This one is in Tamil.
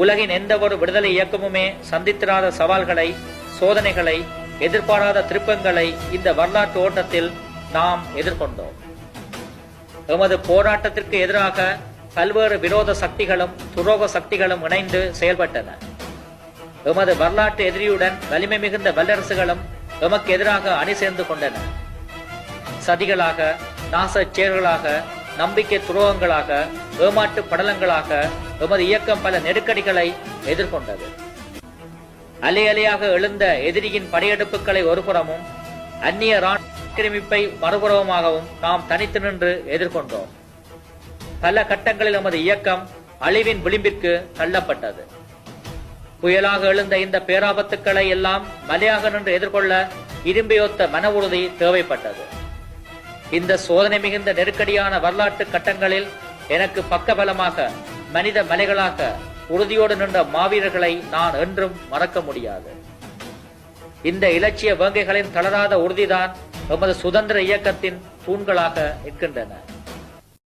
உலகின் எந்த ஒரு விடுதலை இயக்கமுமே சந்தித்திராத சவால்களை சோதனைகளை எதிர்பாராத திருப்பங்களை இந்த வரலாற்று ஓட்டத்தில் நாம் எதிர்கொண்டோம். எமது போராட்டத்திற்கு எதிராக பல்வேறு விரோத சக்திகளும் துரோக சக்திகளும் இணைந்து செயல்பட்டன. எமது வரலாற்று எதிரியுடன் வலிமை மிகுந்த வல்லரசுகளும் எமக்கு எதிராக அணி சேர்ந்து கொண்டன. சதிகளாக நாச செயல்களாக நம்பிக்கை துரோகங்களாக ஏமாற்று படலங்களாக எமது இயக்கம் பல நெருக்கடிகளை எதிர்கொண்டது. அலை அலையாக எழுந்த எதிரியின் படையெடுப்புகளை ஒருபுறமும் அந்நிய ஆக்கிரமிப்பை மறுபுறமாகவும் நாம் தனித்து நின்று எதிர்கொண்டோம். பல கட்டங்களில் நமது இயக்கம் அழிவின் விளிம்பிற்கு தள்ளப்பட்டது. புயலாக எழுந்த இந்த பேராபத்துக்களை எல்லாம் மலையாக நின்று எதிர்கொள்ள இரும்பியொத்த மன உறுதி தேவைப்பட்டது. இந்த சோதனை மிகுந்த நெருக்கடியான வரலாற்று கட்டங்களில் எனக்கு பக்கபலமாக மனித மலைகளாக உறுதியோடு நின்ற மாவீரர்களை நான் என்றும் மறக்க முடியாது. இந்த இலட்சிய வேங்கைகளின் தளராத உறுதிதான் எமது சுதந்திர இயக்கத்தின் தூண்களாக நிற்கின்றன.